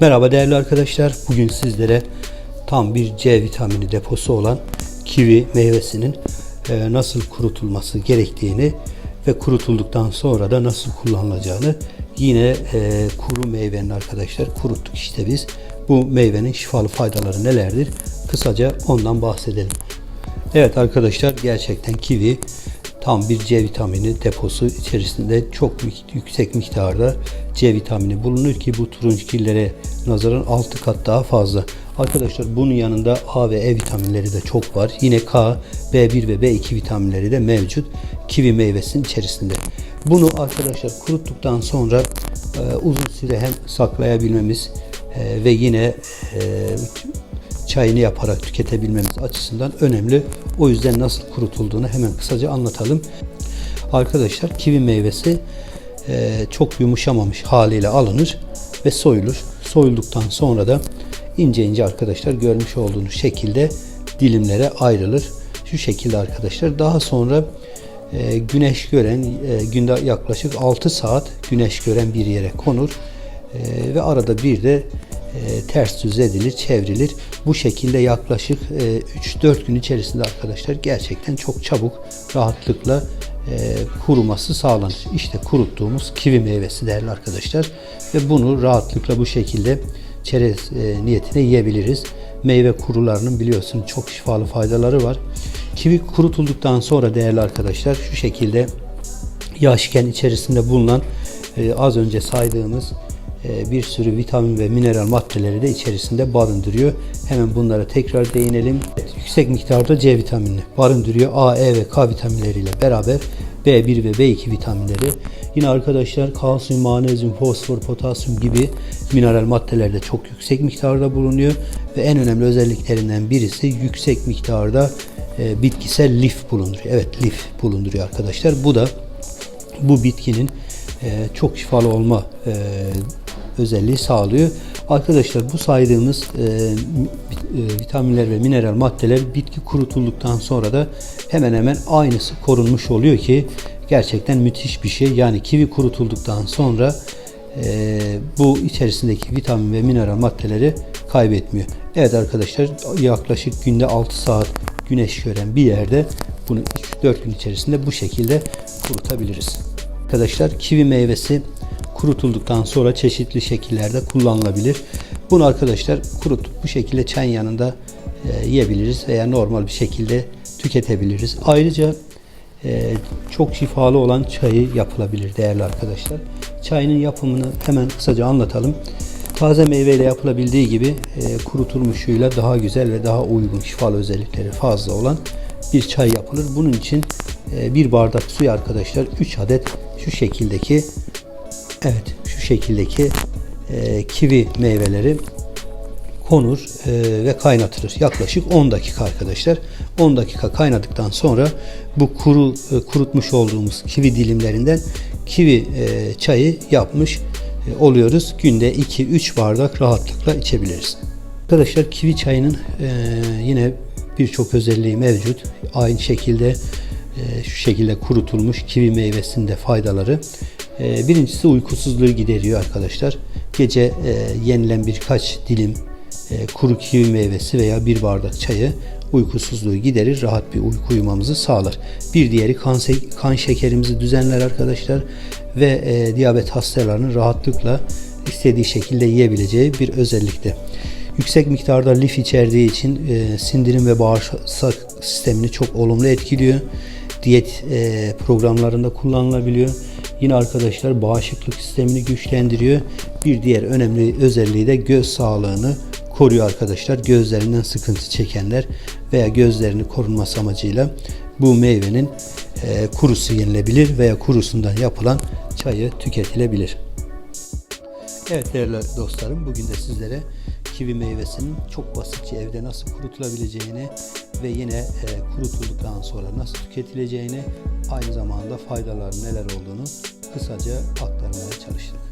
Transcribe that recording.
Merhaba değerli arkadaşlar. Bugün sizlere tam bir C vitamini deposu olan kivi meyvesinin e, nasıl kurutulması gerektiğini ve kurutulduktan sonra da nasıl kullanılacağını yine e, kuru meyvenin arkadaşlar kuruttuk işte biz. Bu meyvenin şifalı faydaları nelerdir? Kısaca ondan bahsedelim. Evet arkadaşlar gerçekten kivi tam bir C vitamini deposu içerisinde çok yüksek miktarda C vitamini bulunur ki bu turuncgillere nazaran 6 kat daha fazla. Arkadaşlar bunun yanında A ve E vitaminleri de çok var. Yine K, B1 ve B2 vitaminleri de mevcut kivi meyvesinin içerisinde. Bunu arkadaşlar kuruttuktan sonra e, uzun süre hem saklayabilmemiz e, ve yine e, çayını yaparak tüketebilmemiz açısından önemli. O yüzden nasıl kurutulduğunu hemen kısaca anlatalım. Arkadaşlar kivi meyvesi e, çok yumuşamamış haliyle alınır ve soyulur. Soyulduktan sonra da ince ince arkadaşlar görmüş olduğunuz şekilde dilimlere ayrılır. Şu şekilde arkadaşlar. Daha sonra e, güneş gören e, günde yaklaşık 6 saat güneş gören bir yere konur E, ve arada bir de e, ters düz edilir, çevrilir. Bu şekilde yaklaşık e, 3-4 gün içerisinde arkadaşlar gerçekten çok çabuk rahatlıkla e, kuruması sağlanır. İşte kuruttuğumuz kivi meyvesi değerli arkadaşlar ve bunu rahatlıkla bu şekilde çerez e, niyetine yiyebiliriz. Meyve kurularının biliyorsunuz çok şifalı faydaları var. Kivi kurutulduktan sonra değerli arkadaşlar şu şekilde yaşken içerisinde bulunan e, az önce saydığımız e, bir sürü vitamin ve mineral maddeleri de içerisinde barındırıyor. Hemen bunlara tekrar değinelim. Yüksek miktarda C vitamini barındırıyor. A, E ve K vitaminleriyle beraber B1 ve B2 vitaminleri. Yine arkadaşlar kalsiyum, magnezyum, fosfor, potasyum gibi mineral maddeler de çok yüksek miktarda bulunuyor. Ve en önemli özelliklerinden birisi yüksek miktarda e, bitkisel lif bulunduruyor. Evet lif bulunduruyor arkadaşlar. Bu da bu bitkinin e, çok şifalı olma e, özelliği sağlıyor. Arkadaşlar bu saydığımız e, e, vitaminler ve mineral maddeler bitki kurutulduktan sonra da hemen hemen aynısı korunmuş oluyor ki gerçekten müthiş bir şey. Yani kivi kurutulduktan sonra e, bu içerisindeki vitamin ve mineral maddeleri kaybetmiyor. Evet arkadaşlar yaklaşık günde 6 saat güneş gören bir yerde bunu 3-4 gün içerisinde bu şekilde kurutabiliriz. Arkadaşlar kivi meyvesi kurutulduktan sonra çeşitli şekillerde kullanılabilir. Bunu arkadaşlar kurutup bu şekilde çayın yanında e, yiyebiliriz veya normal bir şekilde tüketebiliriz. Ayrıca e, çok şifalı olan çayı yapılabilir değerli arkadaşlar. Çayının yapımını hemen kısaca anlatalım. Taze meyveyle yapılabildiği gibi e, kurutulmuşuyla daha güzel ve daha uygun şifalı özellikleri fazla olan bir çay yapılır. Bunun için e, bir bardak suya arkadaşlar 3 adet şu şekildeki evet şu şekildeki e, kivi meyveleri konur e, ve kaynatılır. Yaklaşık 10 dakika arkadaşlar. 10 dakika kaynadıktan sonra bu kuru e, kurutmuş olduğumuz kivi dilimlerinden kivi e, çayı yapmış e, oluyoruz. Günde 2-3 bardak rahatlıkla içebiliriz. Arkadaşlar kivi çayının e, yine birçok özelliği mevcut. Aynı şekilde e, şu şekilde kurutulmuş kivi meyvesinde faydaları. E, birincisi uykusuzluğu gideriyor arkadaşlar. Gece e, yenilen birkaç dilim e, kuru kivi meyvesi veya bir bardak çayı uykusuzluğu giderir, rahat bir uyku uyumamızı sağlar. Bir diğeri kan, kan şekerimizi düzenler arkadaşlar ve e, diyabet hastalarının rahatlıkla istediği şekilde yiyebileceği bir özellikte. Yüksek miktarda lif içerdiği için e, sindirim ve bağırsak sistemini çok olumlu etkiliyor. Diyet e, programlarında kullanılabiliyor. Yine arkadaşlar bağışıklık sistemini güçlendiriyor. Bir diğer önemli özelliği de göz sağlığını koruyor arkadaşlar. Gözlerinden sıkıntı çekenler veya gözlerini korunması amacıyla bu meyvenin e, kurusu yenilebilir veya kurusundan yapılan çayı tüketilebilir. Evet değerli dostlarım bugün de sizlere kivi meyvesinin çok basitçe evde nasıl kurutulabileceğini ve yine e, kurutulduktan sonra nasıl tüketileceğini aynı zamanda faydaları neler olduğunu kısaca aktarmaya çalıştık.